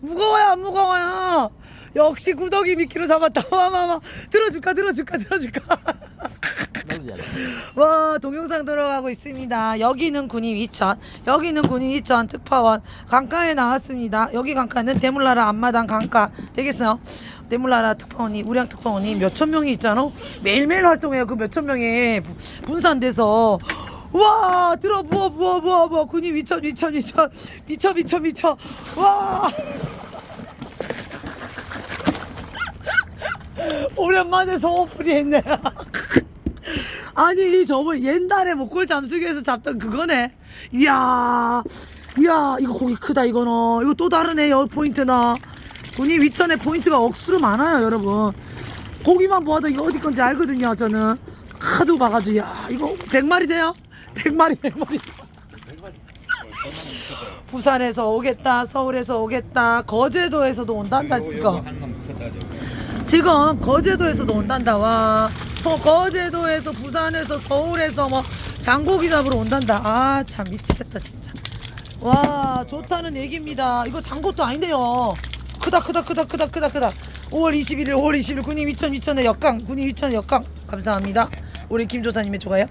무거워 무거워요 안 무거워요? 역시 구더기 미끼로 잡았다. 와와와. 들어줄까 들어줄까 들어줄까? 와 동영상 들어가고 있습니다. 여기는 군인 위천 여기는 군인 위천 특파원 강가에 나왔습니다. 여기 강가는 대물나라 앞마당 강가. 되겠어요? 대물나라 특파원이 우량 특파원이 몇천 명이 있잖아? 매일매일 활동해요 그 몇천 명이 부- 분산돼서. 와 들어 부어 부어 군인 위천 위천 위천 미쳐 미쳐 미쳐. 와! 오랜만에 소모풀이 했네. 아니 저번 옛날에 목골 잠수기에서 잡던 그거네. 이야 이야 이거 고기 크다 이거는. 이거 또 다르네 여 포인트나. 군이 위천에 포인트가 억수로 많아요 여러분. 고기만 보아도 이거 어디 건지 알거든요 저는. 하도 봐가지고 야 이거 100마리 돼요? 100마리 100마리 부산에서 오겠다 서울에서 오겠다 거제도에서도 온단다 지금. 한놈 크다 저거. 지금 거제도에서도 온단다 와. 어, 거제도에서 부산에서 서울에서 뭐 장고기 잡으러 온단다. 아 참 미치겠다 진짜. 와 좋다는 얘기입니다. 이거 장고도 아닌데요. 크다 크다 크다 크다 크다 크다. 5월 21일 5월 20일 군인 위천 위천의 역강 군인 위천의 역강. 감사합니다. 우리 김 조사님의 좋아요